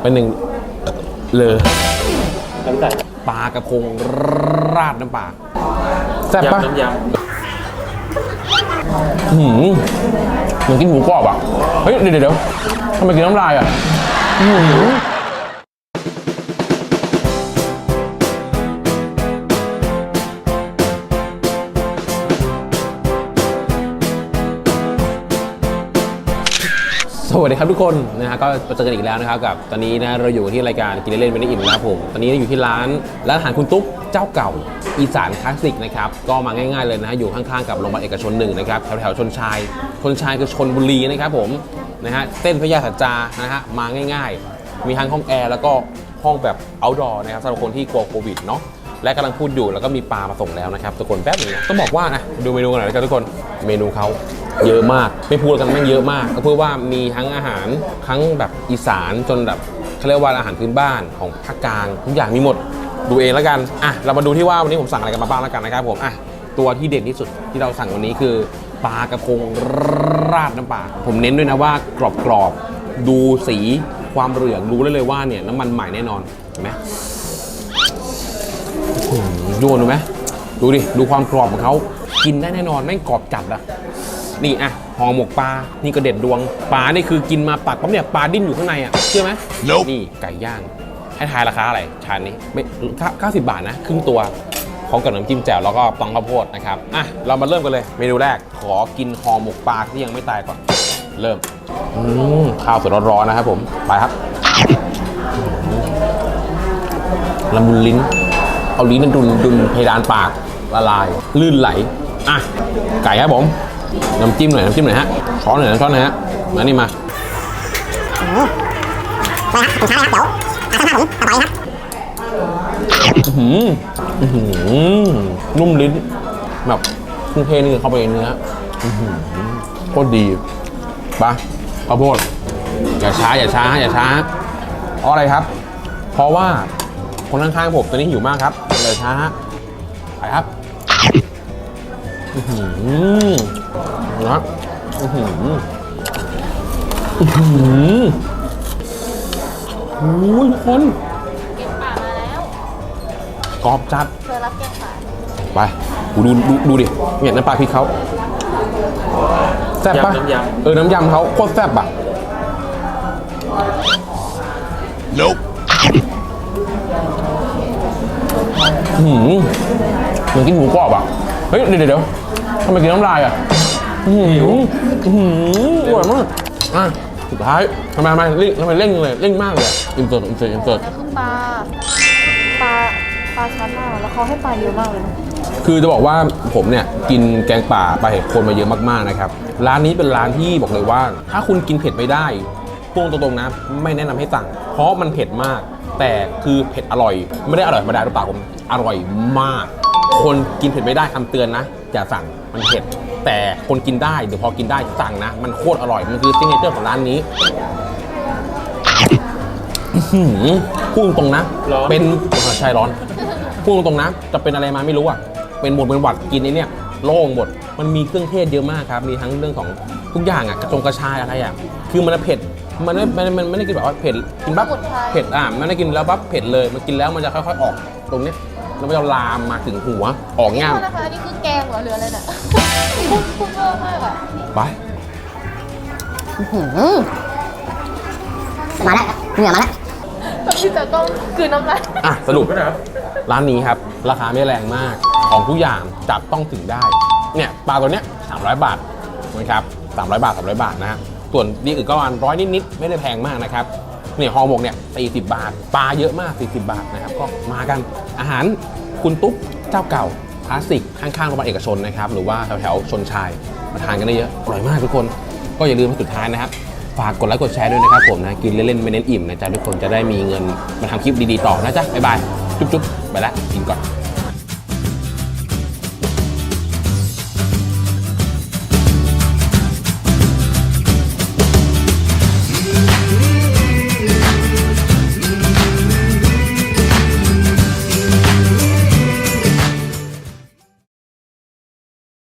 เป็นหนึ่งเลยน้ำใส่ปลากระพงราดน้ำปลาแซ่บปะยำน้ำยหืมเหมือนกินหมูกรอบอะ เฮ้ย เดี๋ยวเดี๋ยวทำไมกินน้ำลายอะหืม สวัสดีครับทุกคนนะฮะก็มาเจอกันอีกแล้วนะครับกับตอนนี้นะเราอยู่ที่รายการกินเล่นไม่ได้อิ่มนะครับผมตอนนี้อยู่ที่ร้านร้านอาหารคุณตุ๊กเจ้าเก่าอีสานคลาสสิกนะครับก็มาง่ายๆเลยนะฮะอยู่ข้างๆกับโรงพยาบาลเอกชนหนึ่งนะครับแถวๆชนชาย ชนชายคือชนบุรีนะครับผมนะฮะเส้นพญาสัจจานะฮะมาง่าย ๆ มีทั้งห้องแอร์แล้วก็ห้องแบบ outdoor นะครับสำหรับคนที่กลัวโควิดเนาะ และกำลังพูดอยู่แล้วก็มีปลามาส่งแล้วนะครับทุกคนแป๊บนึงนะต้องบอกว่านะดูเมนูกันหน่อยนะครับทุกคนเมนูเขาเยอะมาก ไม่พูดกันแม่งเยอะมากก็เพื่อว่ามีทั้งอาหารทั้งแบบอีสานจนแบบเขาเรียกว่าอาหารพื้นบ้านของภาคกลางทุกอย่างมีหมดดูเองแล้วกันอะเรามาดูที่ว่าวันนี้ผมสั่งอะไรกันมาบ้างแล้วกันนะครับผมอะตัวที่เด่นที่สุดที่เราสั่งวันนี้คือปลากระพงราดน้ำปลาผมเน้นด้วยนะว่ากรอบๆดูสีความเหลืองรู้ได้เลยว่าเนี่ยน้ำมันใหม่แน่นอนเห็นไหม โยนดูไหมดูดิ ดูความกรอบของเขา กินได้แน่นอนแม่งกรอบจัดอะนี่อะห่อหมกปลา นี่ก็เด็ดดวง ปลานี่คือกินมาปักปั๊บเนี่ยปลาดิ้นอยู่ข้างในอะเชื่อไหม Nope นี่ไก่ย่าง ให้ทายราคาอะไร ชานนี้ไม่90บาทนะ ครึ่งตัวพร้อมกับน้ำจิ้มแจ่วแล้วก็ตองข้าวโพดนะครับ อะ เรามาเริ่มกันเลย เมนูแรก ขอกินห่อหมกปลาที่ยังไม่ตายก่อน เริ่ม อืมข้าวสดร้อนๆนะครับผม ไปครับละมุนลิ้น เอาลิ้นดุนดุนเพดานปากละลาย ลื่นไหล อะ ไก่ครับผม น้ำจิ้มหน่อย น้ำจิ้มหน่อยฮะช้อนหน่อยช้อนหน่อยฮะ มานี่มาอื้อหืออื้อหือนุ่มลิ้น แบบเครื่องเทศนี่เข้าไปในเนื้ออือหือโคตรดีปะข้าวโพดอย่าช้าอย่าช้าอย่าช้าเพราะอะไรครับ เพราะว่า คนข้างๆผมตอนนี้หิวมากครับอย่าช้าไปครับอื้อหือนะอื้อหืออื้อหือโอ้ยทุกคนเก็บป่ามาแล้ว กรอบจัด เธอรับเก็บป่าไปดูดูดูดูดิเนี่ยน้ำปลาพริกเขาแซ่บปะำยำน้ำยเออ น้ำยำเขาโคตรแซ่บอะ Nope. หืมเหมือนกินหมูกรอบอะ เฮ้ย เดี๋ยวเดี๋ยวทำไมกินน้ำลายอะหืมหืมอร่อยมากอะสุดท้ายทำไมทำไมเร่งทำไมเร่งเลยเร่งมากเลยอินเสิร์ตอินเสิร์ตอินเสิร์ตแต่คือปลาปลาปลาชัดมากแล้วเขาให้ปลาเยอะมากเลยนะคือจะบอกว่าผมเนี่ยกินแกงป่าปลาเห็ดโคนมาเยอะมากๆนะครับร้านนี้เป็นร้านที่บอกเลยว่า ถ้าคุณกินเผ็ดไม่ได้พูดตรงๆนะไม่แนะนำให้สั่ง เพราะมันเผ็ดมาก แต่คือเผ็ดอร่อย ไม่ได้อร่อยธรรมดาหรือเปล่าผม อร่อยมาก คนกินเผ็ดไม่ได้คำเตือนนะอย่าสั่งมันเผ็ด แต่คนกินได้เดี๋ยวพอกินได้สั่งนะ มันโคตรอร่อย มันคือซิงเกิลของร้านนี้อื้อหือพูดตรงๆนะร้อนเป็นอ่าใช่ร้อนพูดตรงๆนะ จะเป็นอะไรมาไม่รู้อะ เป็นหมดเป็นหวัดกินไอ้เนี่ยโล่งหมด มันมีเครื่องเทศเยอะมากครับ มีทั้งเรื่องของทุกอย่างอะ กระจงกระชายอะไรอะ คือมันเผ็ด มันไม่ มันมันไม่ได้กินแบบว่าเผ็ด กินปั๊บสมุนไพรเผ็ดอะ มันไม่ได้กินแล้วปั๊บเผ็ดเลย มันกินแล้วมันจะค่อยๆออก ตรงเนี้ยแล้วมันจะลามมาถึงหัวออกง่ามโทษนะคะอันนี่คือแกงเหรอหรืออะไรเนี่ยพุ่งพุ่งเยอะมากอะไป มาแล้วเหงื่อมาแล้วตอนที่จะต้องกลืนน้ำลายอะ สรุปำนะครับร้านนี้ครับ ราคาไม่แรงมากของทุกอย่างจับต้องถึงได้ เนี่ยปลาตัวเนี้ย300 บาทนะครับ300 บาท 300 บาทนะฮะส่วนนี่อื่นก็ประมาณร้อยนิดๆไม่ได้แพงมากนะครับ เนี่ยห่อหมกเนี่ย40 บาท ปลาเยอะมาก 40 บาทนะครับ ก็มากันอาหารคุณตุ๊กเจ้าเก่าคลาสสิกข้างๆโรงพยาบาลเอกชนนะครับ หรือว่าแถวๆชนชายมาทานกันได้เยอะอร่อยมากทุกคน ก็อย่าลืมสุดท้ายนะครับ ฝากกดไลค์กดแชร์ด้วยนะครับผมนะกินเล่นๆไม่เน้นอิ่มนะจ๊ะทุกคนจะได้มีเงินมาทำคลิปดีๆต่อนะจ๊ะบ๊ายบายจุ๊บๆไปละกินก่อน